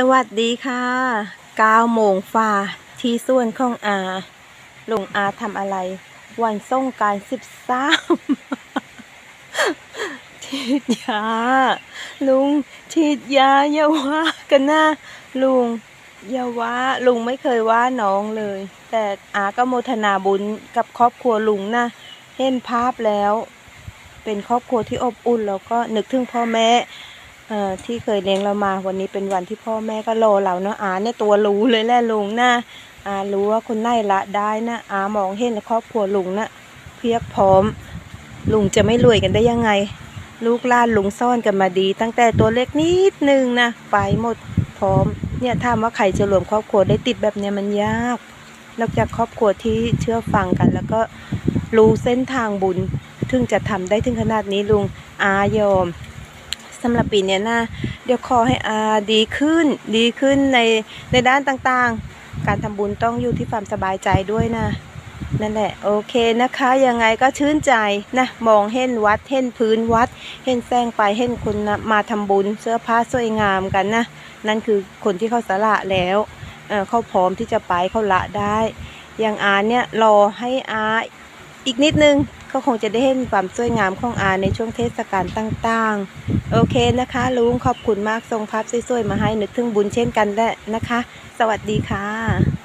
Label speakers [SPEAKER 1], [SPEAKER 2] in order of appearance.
[SPEAKER 1] สวัสดีค่ะ9โมงฝ่าที่ส่วนของอาลุงอาทำอะไร วันส่งการสิบสามฉีดยา ลุงฉีดยาอย่าว่ากันนะลุงอย่าว่าลุงไม่เคยว่าน้องเลย แต่อาก็โมทนาบุญกับครอบครัวลุงนะ เห็นภาพแล้ว เป็นครอบครัวที่อบอุ่นแล้วก็นึกถึงพ่อแม่ ที่เคยเลี้ยงเรามาวันนี้เป็นวันที่พ่อแม่ก็รอเราเนาะอาเนี่ยตัวรู้เลยแหละลุงนะอารู้ว่าคนไหนละได้นะอามองเห็นครอบครัวลุงนะเพียบพร้อมลุงจะไม่รวยกันได้ยังไง ลูกล้านลุงซ่อนกันมาดี ตั้งแต่ตัวเล็กนิดนึงนะไปหมดพร้อม เนี่ยถ้าว่าใครจะรวมครอบครัวได้ติดแบบเนี้ยมันยากนอกจากครอบครัวที่เชื่อฟังกัน แล้วก็รู้เส้นทางบุญถึงจะทำได้ถึงขนาดนี้ลุงอายอม สำหรับปีนี้นะเดี๋ยวขอให้อาดีขึ้น ดีขึ้นในในด้านต่างๆ การทำบุญต้องอยู่ที่ความสบายใจด้วยนะนั่นแหละโอเคนะคะ ยังไงก็ชื่นใจนะมองเห็นวัดเห็นพื้นวัด เห็นแสงไปเห็นคนนะมาทำบุญเสื้อผ้าสวยงามกันนะ นั่นคือคนที่เขาสละแล้วเเขาพร้อมที่จะไปเขาละได้ อย่างอาเนี่ยรอให้อาอีกนิดนึง ก็คงจะได้เห็นความสวยงามของอาในช่วงเทศกาลต่างๆ โอเคนะคะ ลุงขอบคุณมากทรงภาพสวยๆมาให้นึกถึงบุญเช่นกันและนะคะ สวัสดีค่ะ